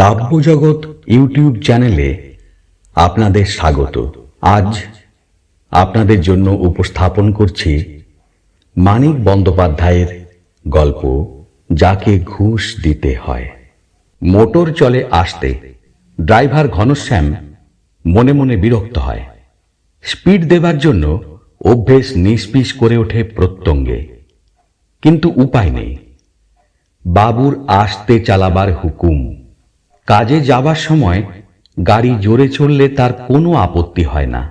কাব্যজগৎ YouTube চ্যানেলে আপনাদের স্বাগত। আজ আপনাদের জন্য উপস্থাপন করছি মানিক বন্দ্যোপাধ্যায়ের গল্প, যাকে ঘুষ দিতে হয়। মোটর চলে আসতে ড্রাইভার ঘনশ্যাম মনে মনে বিরক্ত হয়। স্পিড দেবার জন্য অভ্যেস নিষ্পিস করে ওঠে প্রত্যঙ্গে। কিন্তু উপায় নেই। বাবুর আসতে চালাবার হুকুম কাজে যাবার সময় গাড়ি জোরে চললে তার কোনো আপত্তি হয় না।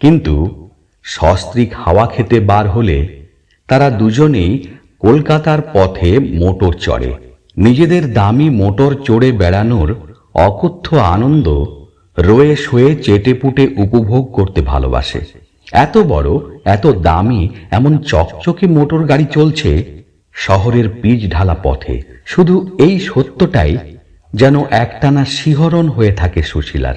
কিন্তু সস্ত্রিক হাওয়া খেতে বার হলে তারা দুজনেই কলকাতার পথে মোটর চড়ে। নিজেদের দামি মোটর চড়ে বেড়ানোর অকথ্য আনন্দ রয়ে শোয়ে চেটেপুটে উপভোগ করতে ভালোবাসে। এত বড়, এত দামি, এমন চকচকে মোটর গাড়ি চলছে শহরের পিচ ঢালা পথে। শুধু এই সত্যটাই যেন একটানা শিহরণ হয়ে থাকে সুশীলার।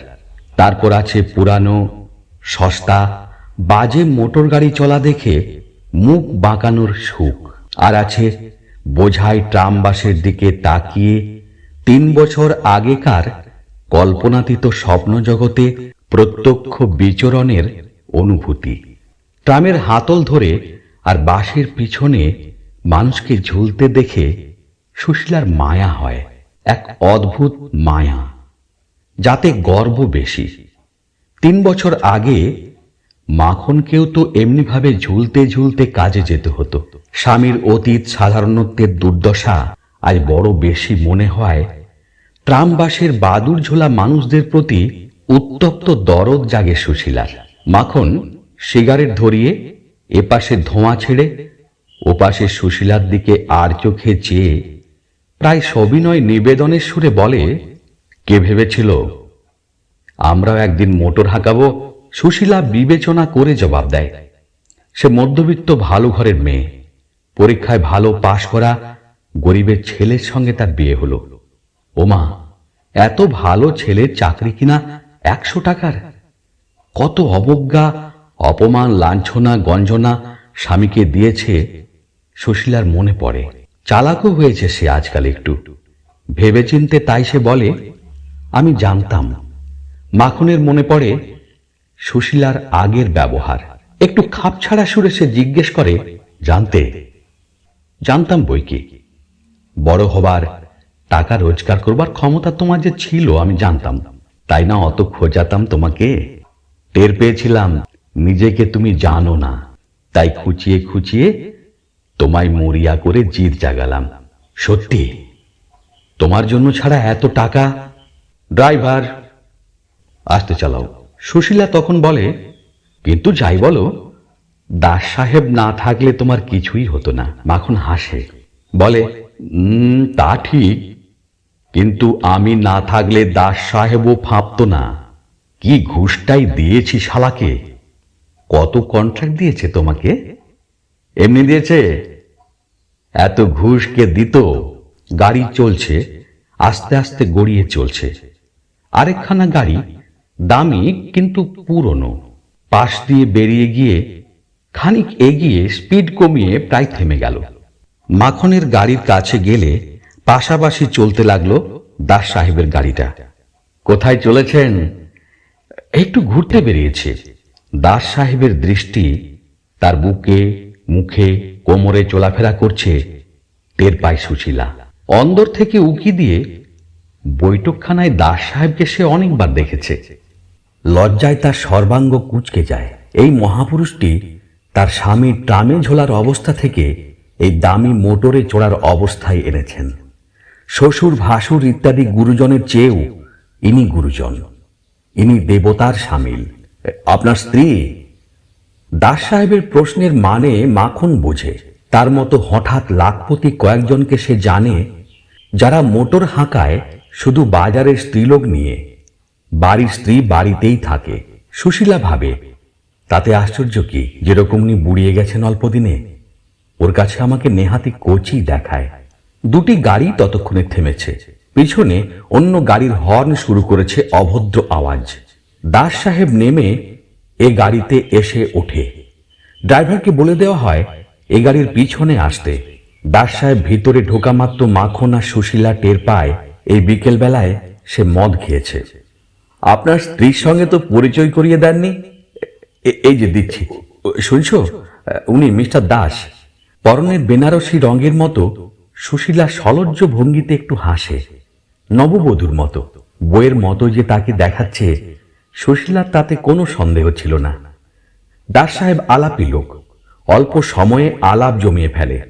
তারপর আছে পুরানো, সস্তা, বাজে মোটর গাড়ি চলা দেখে মুখ বাঁকানোর সুখ। আর আছে বোঝাই ট্রাম বাসের দিকে তাকিয়ে তিন বছর আগেকার কল্পনাতীত স্বপ্ন জগতে প্রত্যক্ষ বিচরণের অনুভূতি। ট্রামের হাতল ধরে আর বাসের পিছনে মানুষকে ঝুলতে দেখে সুশীলার মায়া হয়। এক অদ্ভুত মায়া, যাতে গর্ব বেশি। তিন বছর আগে মাখনকেও তো এমনিভাবে ঝুলতে ঝুলতে কাজে যেতে হতো। স্বামীর অতীত সাধারণত্বের দুর্দশা আজ বড় বেশি মনে হয়। ট্রামবাসের বাদুর ঝোলা মানুষদের প্রতি উত্তপ্ত দরদ জাগে সুশীলার। মাখন সিগারেট ধরিয়ে এপাশে ধোঁয়া ছেড়ে, ওপাশে সুশীলার দিকে আর চোখে চেয়ে প্রায় সবিনয় নিবেদনের সুরে বলে, কে ভেবেছিল আমরাও একদিন মোটর হাঁকাবো, সুশীলা বিবেচনা করে জবাব দেয়। সে মধ্যবিত্ত ভালো ঘরের মেয়ে, পরীক্ষায় ভালো পাশ করা গরিবের ছেলের সঙ্গে তার বিয়ে হলো। ওমা, এত ভালো ছেলের চাকরি কিনা একশো টাকার? কত অবজ্ঞা, অপমান, লাঞ্ছনা, গঞ্জনা স্বামীকে দিয়েছে, সুশীলার মনে পড়ে। চালাকও হয়েছে সে আজকাল একটু। ভেবেচিন্তে তাই সে বলে, আমি জানতাম। মাখনের মনে পড়ে সুশীলার আগের ব্যবহার। একটু খাপছাড়া সুরে সে জিজ্ঞেস করে, জানতে? জানতাম বই কি? বড় হবার টাকা রোজগার করবার ক্ষমতা তোমার যে ছিল, আমি জানতাম। তাই না অত খোঁজাতাম তোমাকে? টের পেয়েছিলাম, নিজেকে তুমি জানো না। তাই খুঁচিয়ে খুঁচিয়ে তোমায় মরিয়া করে জিদ জাগালাম। সত্যি? তোমার জন্য ছাড়া এত টাকা? ড্রাইভার আসতে চালাও। সুশীলা তখন বলে কিন্তু যাই বলো দাস সাহেব না থাকলে তোমার কিছুই হতো না। মাখন হাসে বলে "উম, তা ঠিক কিন্তু আমি না থাকলে দাস সাহেবও ফাঁপত না। কি ঘুষটাই দিয়েছি শালাকে? কত কন্ট্রাক্ট দিয়েছে তোমাকে? এমনি দিয়েছে? এত ঘুষ কে দিত, গাড়ি চলছে, আস্তে আস্তে গড়িয়ে চলছে। আরেকখানা গাড়ি, দামি কিন্তু পুরনো। পাশ দিয়ে বেরিয়ে গিয়ে খানিক এগিয়ে স্পিড কমিয়ে প্রায় থেমে গেল। মাখনের গাড়ির কাছে গেলে পাশাপাশি চলতে লাগল দাস সাহেবের গাড়িটা। কোথায় চলেছেন? একটু ঘুরতে বেরিয়েছে। দাস সাহেবের দৃষ্টি তার বুকে মুখে কোমরে চলাফেরা করছে, টের পায় সুশীলা। অন্দর থেকে উকি দিয়ে বৈঠকখানায় দাস সাহেবকে সে অনেকবার দেখেছে। লজ্জায় তার সর্বাঙ্গ কুচকে যায়। এই মহাপুরুষটি তার স্বামী ট্রামে ঝোলার অবস্থা থেকে এই দামি মোটরে চড়ার অবস্থায় এনেছেন। শ্বশুর, ভাসুর ইত্যাদি গুরুজনের চেয়েও ইনি গুরুজন। ইনি দেবতার সামিল। আপনার স্ত্রী? দাস সাহেবের প্রশ্নের মানে মাখন বোঝে। তার মতো হঠাৎ লাখপতি কয়েকজনকে সে জানে, যারা মোটর হাঁকায় শুধু বাজারের স্ত্রীলোক নিয়ে। বাড়ির স্ত্রী বাড়িতেই থাকে, সুশীলা ভাবে। তাতে আশ্চর্য কি যেরকম উনি বুড়িয়ে গেছেন অল্প দিনে ওর কাছে আমাকে নেহাতি কোচি দেখায়। দুটি গাড়ি ততক্ষণে থেমেছে। পিছনে অন্য গাড়ির হর্ন শুরু করেছে অভদ্র আওয়াজ। দাস সাহেব নেমে এ গাড়িতে এসে ওঠে। ড্রাইভারকে বলে দেওয়া হয়, এ গাড়ির পিছনে আসতে। দাস সাহেব ভিতরে ঢোকা মাত্র মাখন আর সুশীলা টের পায়, এই বিকেল বেলায় সে মদ খেয়েছে। আপনার স্ত্রীর সঙ্গে তো পরিচয় করিয়ে দেননি? এই যে দিচ্ছি। শুনছো? উনি মিস্টার দাস। পরনের বেনারসি রঙের মতো সুশীলা সলজ্জ ভঙ্গিতে একটু হাসে। নববধূর মতো বইয়ের মতো যে তাকে দেখাচ্ছে সুশীলার তাতে কোনো সন্দেহ ছিল না। দাস সাহেব আলাপি লোক, অল্প সময়ে আলাপ জমিয়ে ফেলে।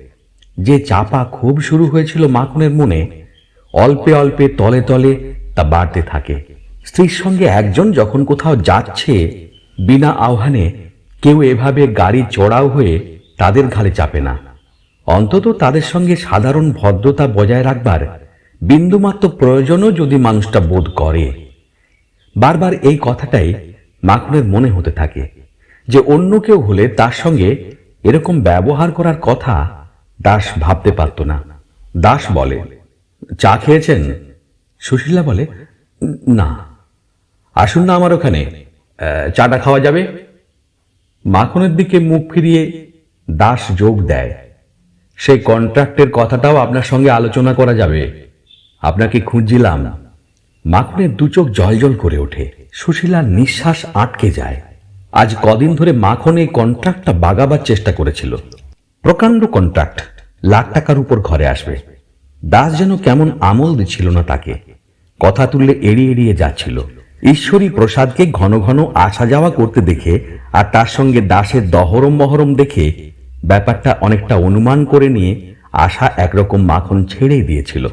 যে চাপা খুব শুরু হয়েছিল মাখনের মনে, অল্পে অল্পে তলে তলে তা বাড়তে থাকে। স্ত্রীর সঙ্গে একজন যখন কোথাও যাচ্ছে, বিনা আহ্বানে কেউ এভাবে গাড়ি চড়াও হয়ে তাদের ঘাড়ে চাপে না। অন্তত তাদের সঙ্গে সাধারণ ভদ্রতা বজায় রাখবার বিন্দুমাত্র প্রয়োজনও যদি মানুষটা বোধ করে। বারবার এই কথাটাই মাখনের মনে হতে থাকে যে অন্য কেউ হলে তার সঙ্গে এরকম ব্যবহার করার কথা দাস ভাবতে পারত না। দাস বলে, চা খেয়েছেন? সুশীলা বলে, না। আসুন না আমার ওখানে। চাটা খাওয়া যাবে? মাখনের দিকে মুখ ফিরিয়ে দাস যোগ দেয়, সেই কন্ট্রাক্টের কথাটাও আপনার সঙ্গে আলোচনা করা যাবে। আপনাকে খুঁজছিলাম। মাখনের দু চোখ জলজল করে ওঠে। সুশীলার নিঃশ্বাস আটকে যায়। আজ কদিন ধরে মাখন এই কন্ট্রাক্টটা বাগাবার চেষ্টা করেছিল। প্রকাণ্ড কন্ট্রাক্ট, লাখ টাকার উপর ঘরে আসবে। দাস যেন কেমন আমল দিচ্ছিল না তাকে। কথা তুললে এড়িয়ে এড়িয়ে যাচ্ছিল। ঈশ্বরী প্রসাদকে ঘন ঘন আসা যাওয়া করতে দেখে আর তার সঙ্গে দাসের দহরম মহরম দেখে ব্যাপারটা অনেকটা অনুমান করে নিয়ে আশা একরকম মাখন ছেড়েই দিয়েছিল।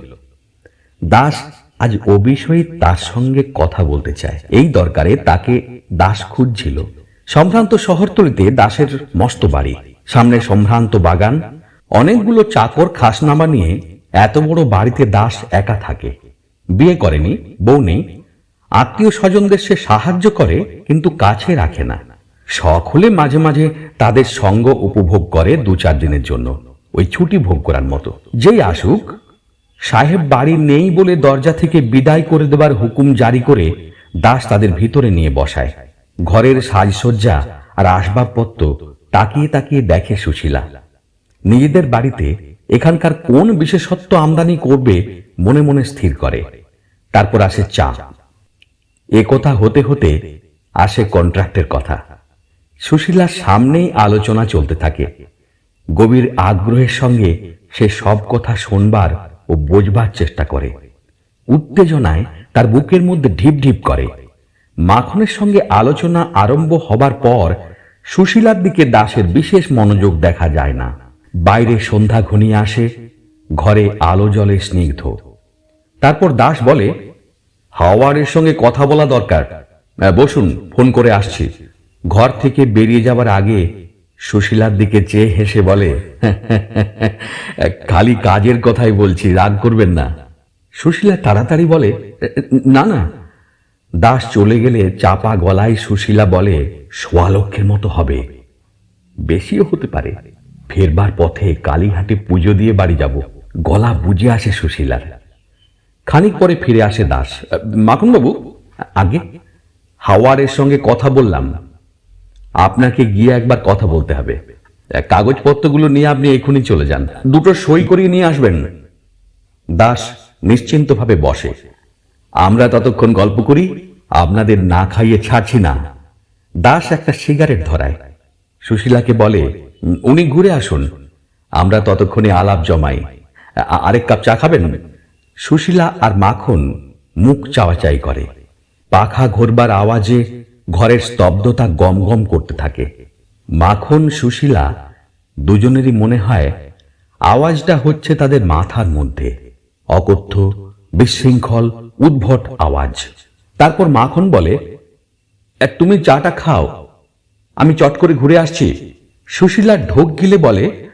দাস আজ ও বিষয়ে তার সঙ্গে কথা বলতে চায়। এই দরকারে তাকে দাস খুঁজছিল। সম্ভ্রান্ত শহরতলিতে দাসের মস্ত বাড়ি। সামনে সম্ভ্রান্ত বাগান। অনেকগুলো চাকর খাসনামা নিয়ে এত বড় বাড়িতে দাস একা থাকে। বিয়ে করেনি, বউ নেই। আত্মীয় স্বজনদের সে সাহায্য করে, কিন্তু কাছে রাখে না। শখ হলে মাঝে মাঝে তাদের সঙ্গ উপভোগ করে দু চার দিনের জন্য। ওই ছুটি ভোগ করার মতো। যেই আসুক সাহেব বাড়ি নেই বলে দরজা থেকে বিদায় করে দেবার হুকুম জারি করে দাস তাদের ভিতরে নিয়ে বসায়। ঘরের সাজসজ্জা আর আসবাবপত্র তাকিয়ে তাকিয়ে দেখে সুশীলা। নিজেদের বাড়িতে এখানকার কোন বিশেষত্ব আমদানি করবে মনে মনে স্থির করে। তারপর আসে চা এ কথা হতে হতে আসে কন্ট্রাক্টের কথা। সুশীলার সামনেই আলোচনা চলতে থাকে। গভীর আগ্রহের সঙ্গে সে সব কথা শোনবার ও বোঝবার চেষ্টা করে। উত্তেজনায় তার বুকের মধ্যে ঢিপ ঢিপ করে। মাখনের সঙ্গে আলোচনা আরম্ভ হবার পর সুশীলার দিকে দাসের বিশেষ মনোযোগ দেখা যায় না। বাইরে সন্ধ্যা ঘনিয়ে আসে, ঘরে আলো জলে স্নিগ্ধ। তারপর দাস বলে, হাওয়ারের সঙ্গে কথা বলা দরকার। বসুন, ফোন করে আসছি। ঘর থেকে বেরিয়ে যাবার আগে সুশীলার দিকে চেয়ে হেসে বলে, খালি কাজের কথাই বলছি, রাগ করবেন না। সুশীলা তাড়াতাড়ি বলে, না না। দাস চলে গেলে চাপা গলায় সুশীলা বলে সোয়ালক্ষের মতো হবে। বেশিও হতে পারে। ফেরবার পথে কালীঘাটে পুজো দিয়ে বাড়ি যাব। গলা বুঝে আসে সুশীলার। খানিক পরে ফিরে আসে দাস, মাখনবাবু, আগে হাওয়ারের সঙ্গে কথা বললাম। আপনাকে গিয়ে একবার কথা বলতে হবে। কাগজপত্রগুলো নিয়ে আপনি এক্ষুনি চলে যান। দুটো সই করিয়ে নিয়ে আসবেন। দাস নিশ্চিন্তভাবে বসে। আমরা ততক্ষণ গল্প করি, আপনাদের না খাইয়ে ছাড়ছি না। দাস একটা সিগারেট ধরায়। সুশীলাকে বলে, উনি ঘুরে আসুন। আমরা ততক্ষণে আলাপ জমাই। আরেক কাপ চা খাবেন? সুশীলা আর মাখন মুখ চাওয়াচাই করে। পাখা ঘোরবার আওয়াজে ঘরের স্তব্ধতা গম গম করতে থাকে। মাখন সুশীলা দুজনেরই মনে হয় আওয়াজটা হচ্ছে তাদের মাথার মধ্যে। অকথ্য বিশৃঙ্খল উদ্ভট আওয়াজ। তারপর মাখন বলে "এ, তুমি চাটা খাও। আমি চট করে ঘুরে আসছি। সুশীলা ঢোক গিলে বলে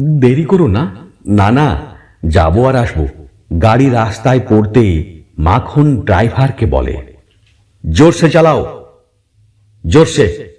দেরি করো না। না না যাব আর আসব। গাড়ি রাস্তায় পড়তেই মাখন ড্রাইভারকে বলে ज़ोर से चलाओ ज़ोर से।